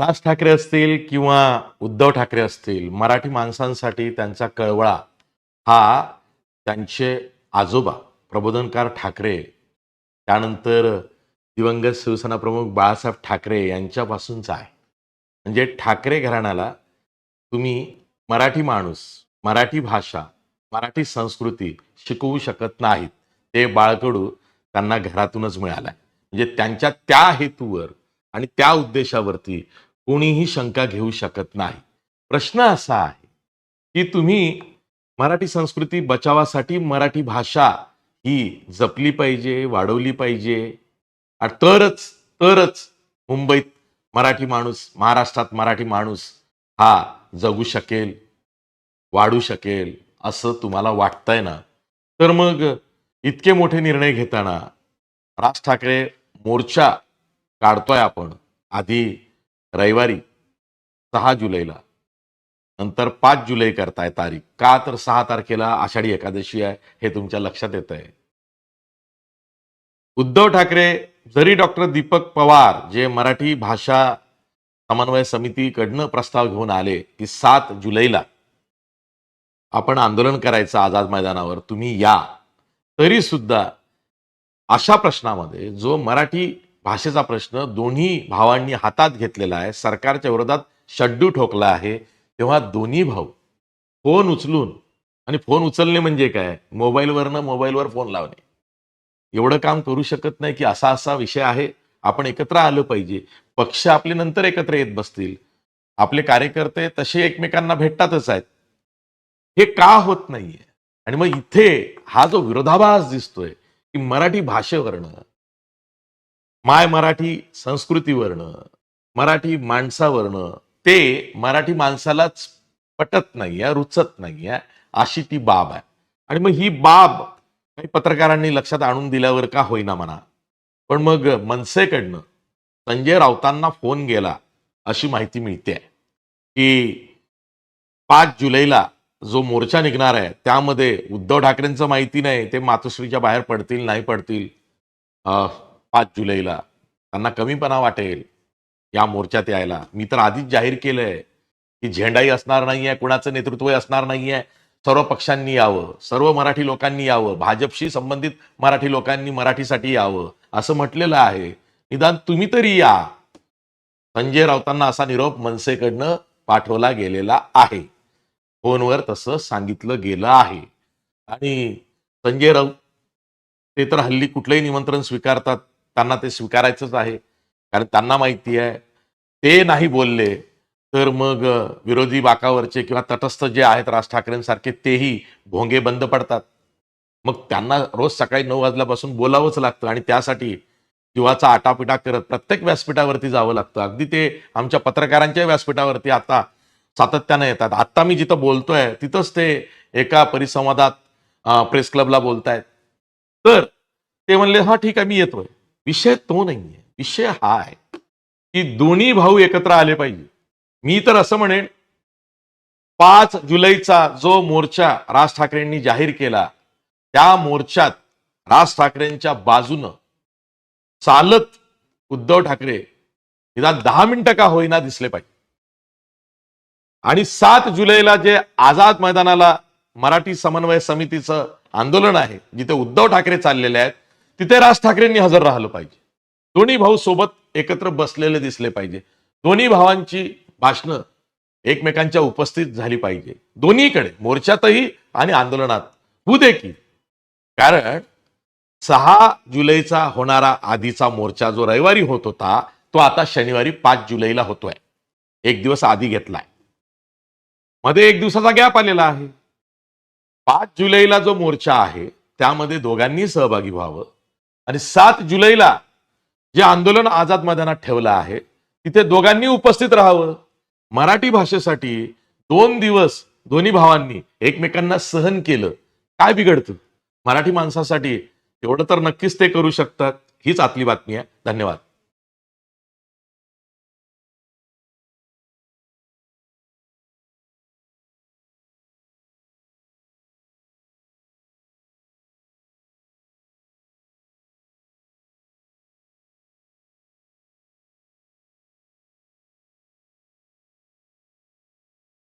राज ठाकरे असतील किंवा उद्धव ठाकरे असतील मराठी माणसांसाठी त्यांचा कळवळा हा त्यांचे आजोबा प्रबोधनकार ठाकरे त्यानंतर दिवंगत शिवसेना प्रमुख बाळासाहेब ठाकरे यांच्यापासूनचा आहे. म्हणजे ठाकरे घराण्याला तुम्ही मराठी माणूस मराठी भाषा मराठी संस्कृती शिकवू शकत नाहीत ते बाळकडू त्यांना घरातूनच मिळालंय. म्हणजे त्यांच्या त्या हेतूवर आणि त्या उद्देशावरती कोणीही शंका घेऊ शकत नाही. प्रश्न असा आहे की तुम्ही मराठी संस्कृती बचावासाठी मराठी भाषा ही जपली पाहिजे वाढवली पाहिजे. आणि तरच तरच मुंबईत मराठी माणूस महाराष्ट्रात मराठी माणूस हा जगू शकेल वाढू शकेल असं तुम्हाला वाटतंय ना? तर मग इतके मोठे निर्णय घेताना राज ठाकरे मोर्चा काढतोय आपण. आधी रविवारी सहा जुलैला. नंतर पाच जुलै करताय तारीख. का तर सहा तारखेला आषाढी एकादशी आहे हे तुमच्या लक्षात येत आहे उद्धव ठाकरे जरी डॉक्टर दीपक पवार जे मराठी भाषा समन्वय समितीकडनं प्रस्ताव घेऊन आले की सात जुलैला आपण आंदोलन करायचं आझाद मैदानावर तुम्ही या. तरी सुद्धा अशा प्रश्नामध्ये जो मराठी भाषेचा प्रश्न दोन्ही भावांनी हातात घेतलेला आहे. सरकारच्या विरोधात शड्डू ठोकला आहे. तेव्हा दोन्ही भाऊ फोन उचलून आणि फोन उचलणे म्हणजे काय? मोबाईलवरनं मोबाईलवर फोन लावणे. एवढं काम करू शकत नाही की असा असा विषय आहे. आपण एकत्र आलं पाहिजे. पक्ष आपले नंतर एकत्र येत बसतील. आपले कार्यकर्ते तसे एकमेकांना भेटतातच आहेत. हे का होत नाहीये? आणि मग इथे हा जो विरोधाभास दिसतोय की मराठी भाषेवरनं माय मराठी संस्कृतीवरनं मराठी माणसावरनं ते मराठी माणसालाच पटत नाहीये रुचत नाहीये अशी ती बाब आहे. आणि मग ही बाब काही पत्रकारांनी लक्षात आणून दिल्यावर का होईना म्हणा. पण मग मनसेकडनं संजय राऊतांना फोन गेला अशी माहिती मिळते. की पाच जुलैला जो मोर्चा निघणार आहे त्यामध्ये उद्धव ठाकरेंचं माहिती नाही ते मातोश्रीच्या बाहेर पडतील नाही पडतील. अं, पाच जुलैला. त्यांना कमीपणा वाटेल. या मोर्चात यायला. मी तर आधीच जाहीर केलंय की झेंडाही असणार नाहीये कुणाचं नेतृत्वही असणार नाहीये. सर्व पक्षांनी यावं. सर्व मराठी लोकांनी यावं. भाजपशी संबंधित मराठी लोकांनी मराठीसाठी यावं. असं म्हटलेलं आहे. निदान तुम्ही तरी या. संजय राऊतांना असा निरोप मनसेकडनं पाठवला गेलेला आहे. फोनवर तसं सांगितलं गेलं आहे. आणि संजय राऊत ते तर हल्ली कुठलंही निमंत्रण स्वीकारतात. त्यांना ते स्वीकारायचंच आहे. कारण त्यांना माहिती आहे ते नाही बोलले तर मग विरोधी बाकावरचे किंवा तटस्थ जे आहेत राज ठाकरेंसारखे तेही भोंगे बंद पडतात. मग त्यांना रोज सकाळी नऊ वाजल्यापासून बोलावंच लागतं आणि त्यासाठी जीवाचा आटापिटा करत प्रत्येक व्यासपीठावरती जावं लागतं. अगदी ते आमच्या पत्रकारांच्या व्यासपीठावरती आता सातत्यानं येतात. आत्ता मी जिथं बोलतोय तिथंच ते एका परिसंवादात प्रेस क्लबला बोलतायत. तर ते म्हणले हा ठीक आहे मी येतोय. विषय तो नाहीये विषय हा आहे. की दोन्ही भाऊ एकत्र आले पाहिजे. मी तर असं म्हणेन पाच जुलैचा जो मोर्चा राज ठाकरेंनी जाहीर केला त्या मोर्चात राज ठाकरेंच्या बाजूनं चालत उद्धव ठाकरे निदान दहा मिनिटं का होईना दिसले पाहिजे. आणि सात जुलैला जे आझाद मैदानाला मराठी समन्वय समितीचं आंदोलन आहे जिथे उद्धव ठाकरे चाललेले आहेत तिथे राज ठाकरेंनी हजर राहिलं पाहिजे. दोन्ही भाऊ सोबत एकत्र बसलेले दिसले पाहिजे. दोन्ही भावांची भाषणं एकमेकांच्या उपस्थित झाली पाहिजे. दोन्हीकडे मोर्चातही आणि आंदोलनात. होऊ दे की. कारण सहा जुलैचा होणारा आधीचा मोर्चा जो रविवारी होत होता तो आता शनिवारी पाच जुलैला होतोय. एक दिवस आधी घेतलाय. मध्ये एक दिवसाचा गॅप आलेला आहे. पाच जुलैला जो मोर्चा आहे त्यामध्ये दोघांनी सहभागी व्हावं. आणि सात जुलैला जे आंदोलन आझाद मैदानात ठेवलं आहे तिथे दोघांनी उपस्थित राहावं. मराठी भाषेसाठी दोन दिवस दोन्ही भावांनी एकमेकांना सहन केलं. काय बिघडतं? मराठी माणसासाठी एवढं तर नक्कीच ते करू शकतात. हीच आतली बातमी आहे. धन्यवाद.